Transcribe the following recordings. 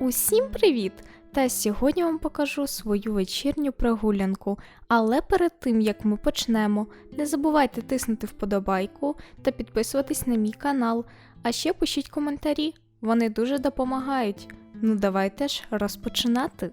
Усім привіт! Та сьогодні вам покажу свою вечірню прогулянку. Але перед тим як ми почнемо, не забувайте тиснути вподобайку та підписуватись на мій канал. А ще пишіть коментарі, вони дуже допомагають. Ну давайте ж розпочинати.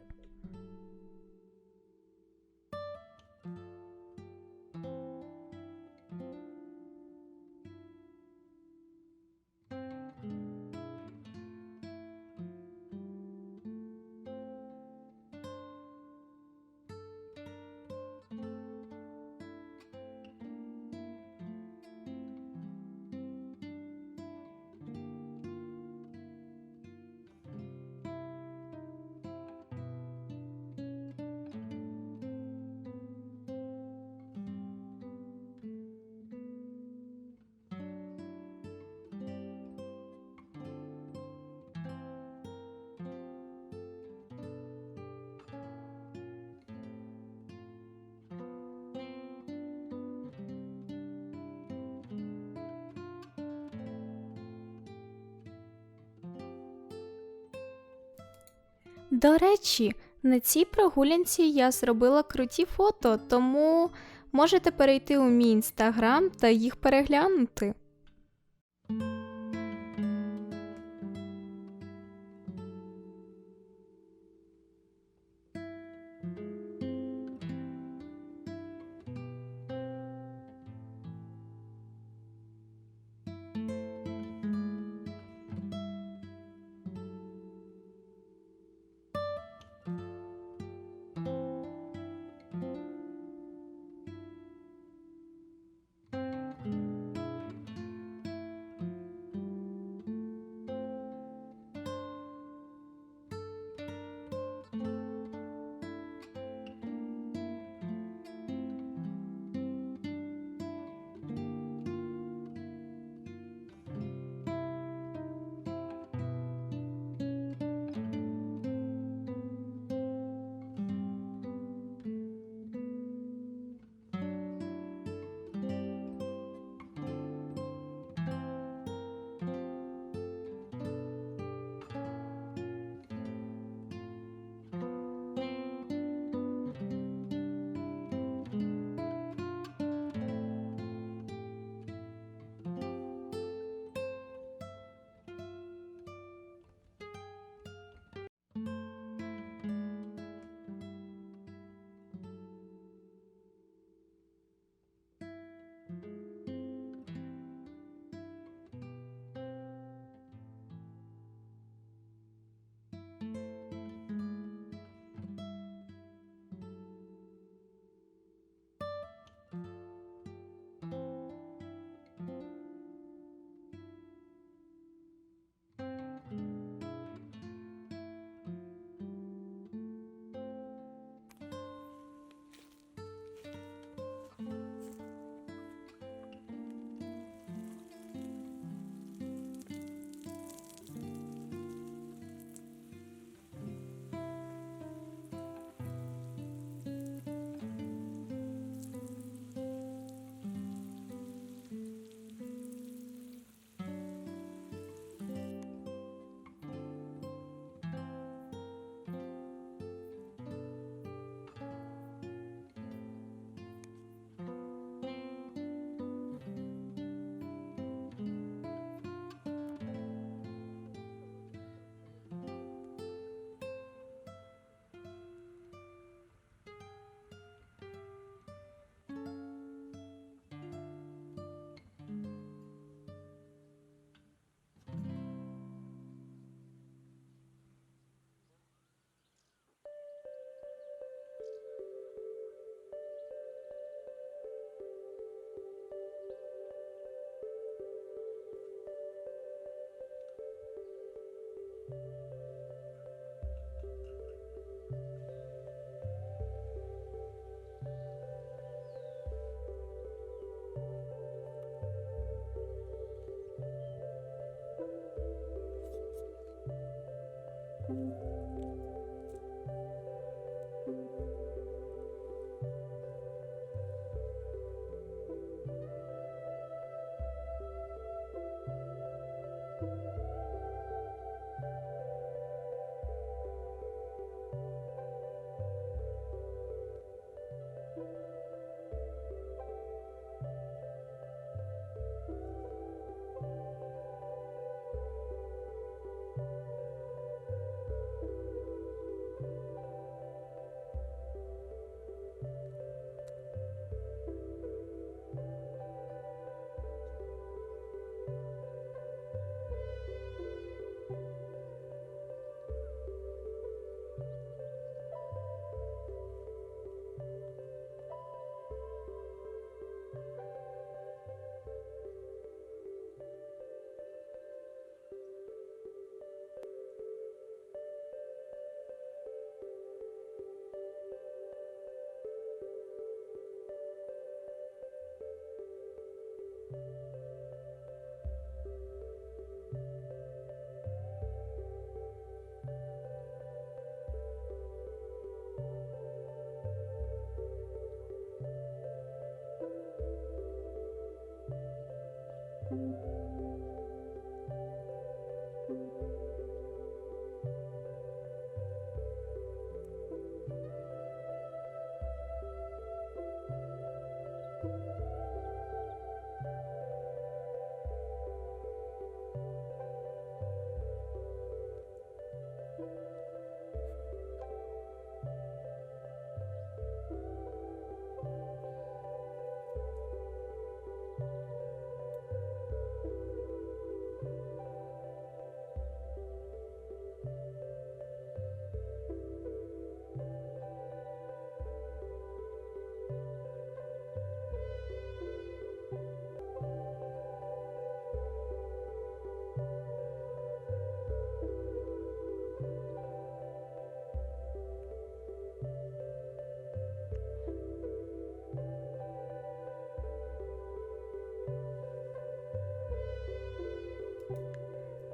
До речі, на цій прогулянці я зробила круті фото, тому можете перейти у мій інстаграм та їх переглянути.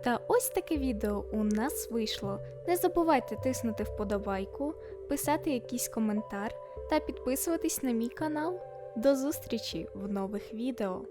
Та ось таке відео у нас вийшло. Не забувайте тиснути вподобайку, писати якийсь коментар та підписуватись на мій канал. До зустрічі в нових відео!